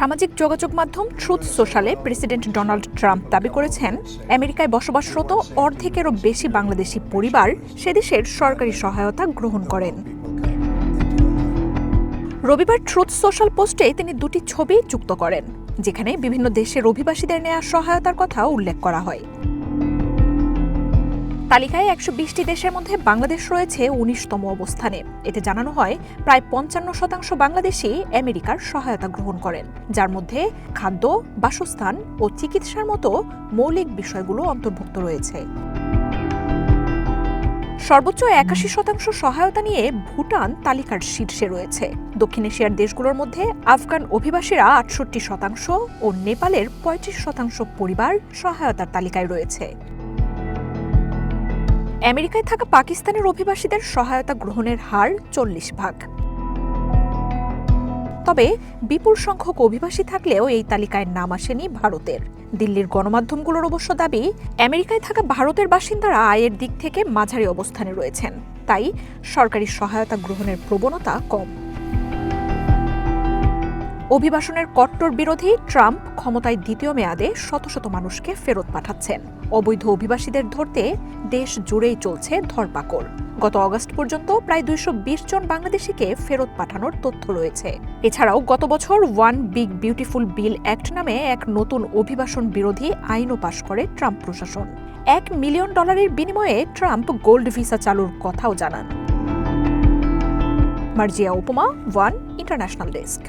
সামাজিক যোগাযোগ মাধ্যম ট্রুথ সোশ্যালে প্রেসিডেন্ট ডোনাল্ড ট্রাম্প দাবি করেছেন, আমেরিকায় বসবাসরত অর্ধেকেরও বেশি বাংলাদেশি পরিবার সে দেশের সরকারি সহায়তা গ্রহণ করেন। রবিবার ট্রুথ সোশ্যাল পোস্টে তিনি দুটি ছবি যুক্ত করেন, যেখানে বিভিন্ন দেশের অভিবাসীদের নেওয়া সহায়তার কথা উল্লেখ করা হয়। তালিকায় একশো বিশটি দেশের মধ্যে বাংলাদেশ রয়েছে উনিশতম অবস্থানে। এতে জানানো হয়, প্রায় পঞ্চান্ন শতাংশ বাংলাদেশি আমেরিকার সহায়তা গ্রহণ করেন, যার মধ্যে খাদ্য, বাসস্থান ও চিকিৎসার মতো মৌলিক বিষয়গুলো অন্তর্ভুক্ত রয়েছে। সর্বোচ্চ একাশি শতাংশ সহায়তা নিয়ে ভুটান তালিকার শীর্ষে রয়েছে। দক্ষিণ এশিয়ার দেশগুলোর মধ্যে আফগান অভিবাসীরা আটষট্টি শতাংশ ও নেপালের পঁয়ত্রিশ শতাংশ পরিবার সহায়তার তালিকায় রয়েছে। আমেরিকায় থাকা পাকিস্তানের অভিবাসীদের সহায়তা গ্রহণের হার চল্লিশ ভাগ। তবে বিপুল সংখ্যক অভিবাসী থাকলেও এই তালিকায় নাম আসেনি ভারতের। দিল্লির গণমাধ্যমগুলোর অবশ্য দাবি, আমেরিকায় থাকা ভারতের বাসিন্দারা আয়ের দিক থেকে মাঝারি অবস্থানে রয়েছেন। তাই সরকারি সহায়তা গ্রহণের প্রবণতা কম। অভিবাসনের কট্টর বিরোধী ট্রাম্প ক্ষমতায় দ্বিতীয় মেয়াদে শত শত মানুষকে ফেরত পাঠাচ্ছেন। অবৈধ অভিবাসীদের ধরতে দেশ জুড়েই চলছে ধরপাকড়। গত অগস্ট পর্যন্ত প্রায় দুইশো বিশ জন বাংলাদেশিকে ফেরত পাঠানোর তথ্য রয়েছে। এছাড়াও গত বছর one big beautiful bill act নামে এক নতুন অভিবাসন বিরোধী আইনও পাশ করে ট্রাম্প প্রশাসন। এক মিলিয়ন ডলারের বিনিময়ে ট্রাম্প গোল্ড ভিসা চালুর কথাও জানান। মার্জিয়া উপমা, ওয়ান ইন্টারন্যাশনাল ডেস্ক।